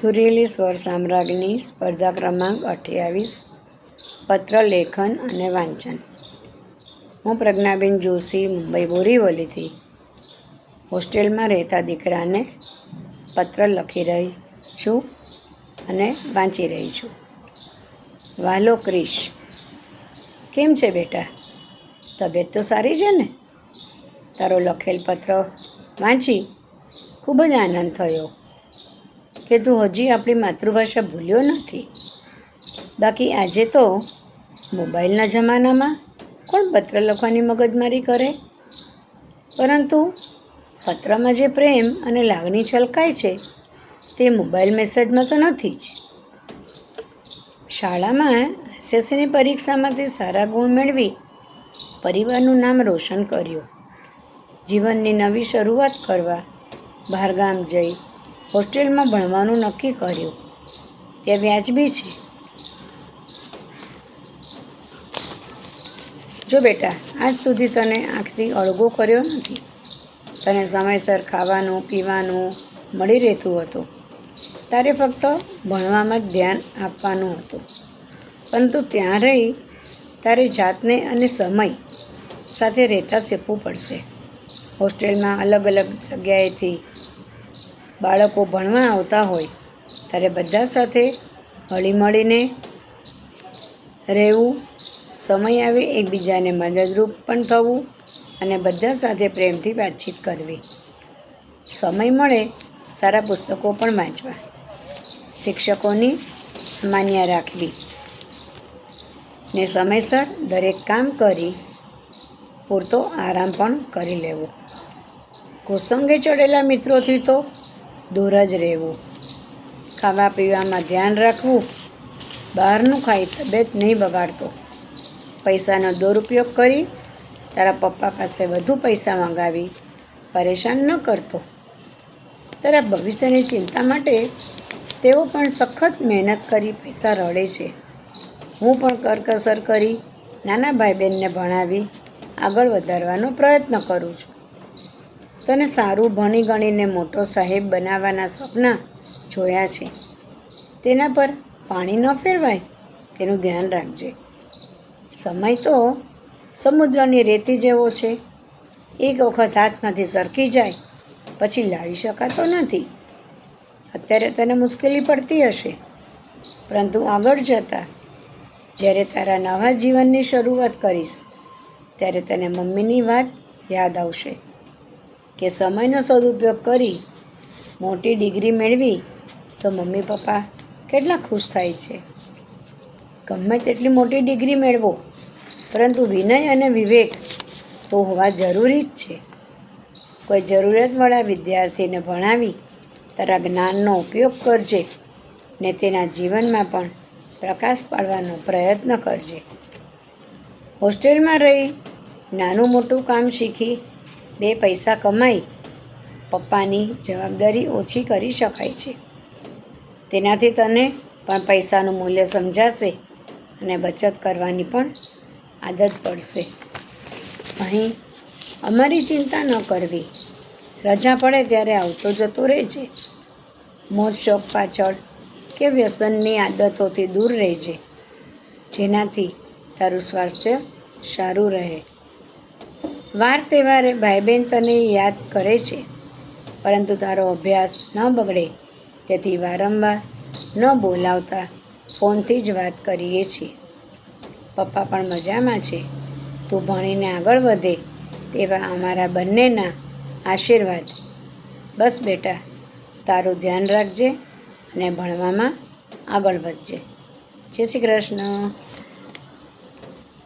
સુરેલી સ્વર સામ્રાજ્ઞી, સ્પર્ધા ક્રમાંક અઠ્યાવીસ, પત્ર લેખન અને વાંચન. હું પ્રજ્ઞાબેન જોશી, મુંબઈ બોરીવલીથી હોસ્ટેલમાં રહેતા દીકરાને પત્ર લખી રહી છું અને વાંચી રહી છું. વાલો ક્રિશ, કેમ છે બેટા? તબિયત તો સારી છે ને? તારો લખેલ પત્ર વાંચી? ખૂબ જ આનંદ થયો. કે તું હજી આપણી માતૃભાષા ભૂલ્યો નથી? બાકી આજે તો મોબાઈલના જમાનામાં કોણ પત્ર લખવાની મગજમારી કરે? પરંતુ પત્રમાં જે પ્રેમ અને લાગણી છલકાય છે, તે મોબાઈલ મેસેજમાં તો નથી જ. શાળામાં એસએસસીની પરીક્ષામાંથી સારા ગુણ મેળવી પરિવારનું નામ રોશન કર્યું. જીવનની નવી શરૂઆત કરવા બહારગામ જઈ હોસ્ટેલમાં ભણવાનું નક્કી કર્યું. તે વ્યાજબી છે. જો બેટા, આજ સુધી તને આંખથી અળગો કર્યો નથી. તને સમયસર ખાવાનું, પીવાનું મળી રહેતું હતું. તારે ફક્ત ભણવામાં જ ધ્યાન આપવાનું હતું. પરંતુ ત્યાં રહી તારે જાતને અને સમય સાથે રહેતા શીખવું પડશે. હોસ્ટેલમાં અલગ અલગ જગ્યાએથી બાળકો ભણવા આવતા હોય, ત્યારે બધા સાથે હળીમળીને રહેવું, સમય આવે એકબીજાને મદદરૂપ પણ થવું અને બધા સાથે પ્રેમથી વાતચીત કરવી. સમય મળે સારા પુસ્તકો પણ વાંચવા. શિક્ષકોની માન્ય રાખવી ને સમયસર દરેક કામ કરી પૂરતો આરામ પણ કરી લેવો. કુસંગે ચડેલા મિત્રોથી તો દૂર જ રહેવું. ખાવા પીવામાં ધ્યાન રાખવું. બહારનું ખાઈ તબિયત નહીં બગાડતો. પૈસાનો દુરુપયોગ કરી તારા પપ્પા પાસે વધુ પૈસા મંગાવી પરેશાન ન કરતો. તારા ભવિષ્યની ચિંતા માટે તેઓ પણ સખત મહેનત કરી પૈસા રડે છે. હું પણ કરકસર કરી નાના ભાઈ બહેનને ભણાવી આગળ વધારવાનો પ્રયત્ન કરું છું. તને સારું ભણી ગણીને મોટો સાહેબ બનાવવાના સપના જોયા છે. તેના પર પાણી ન ફેરવાય, તેનું ધ્યાન રાખજે. સમય તો સમુદ્રની રેતી જેવો છે. એક વખત હાથમાંથી સરકી જાય, પછી લાવી શકાતો નથી. અત્યારે તને મુશ્કેલી પડતી હશે. પરંતુ આગળ જતાં, જ્યારે તારા નવા જીવનની શરૂઆત કરીશ, ત્યારે તને મમ્મીની વાત યાદ આવશે. કે સમયનો સદુપયોગ કરી મોટી ડિગ્રી મેળવી તો મમ્મી પપ્પા કેટલા ખુશ થાય છે. ગમે તેટલી મોટી ડિગ્રી મેળવો, પરંતુ વિનય અને વિવેક તો હોવા જરૂરી જ છે. કોઈ જરૂરિયાતવાળા વિદ્યાર્થીને ભણાવી તારા જ્ઞાનનો ઉપયોગ કરજે ને તેના જીવનમાં પણ પ્રકાશ પાડવાનો પ્રયત્ન કરજે. હોસ્ટેલમાં રહી નાનું મોટું કામ શીખી બે પૈસા કમાઈ પપ્પાની જવાબદારી ઓછી કરી શકાય છે. તેનાથી તને પણ પૈસાનું મૂલ્ય સમજાશે અને બચત કરવાની પણ આદત પડશે. અહીં અમારી ચિંતા ન કરવી. રજા પડે ત્યારે આવતો જતો રહેજે. મોજ શોખ પાછળ કે વ્યસનની આદતોથી દૂર રહેજે. જેનાથી તારું સ્વાસ્થ્ય સારું રહે. વાર તહેવારે ભાઈ બહેન તને યાદ કરે છે. પરંતુ તારો અભ્યાસ ન બગડે, તેથી વારંવાર ન બોલાવતા ફોનથી જ વાત કરીએ છીએ. પપ્પા પણ મજામાં છે. તું ભણીને આગળ વધે તેવા અમારા બંનેના આશીર્વાદ. બસ બેટા, તારું ધ્યાન રાખજે અને ભણવામાં આગળ વધજે. જય શ્રી કૃષ્ણ.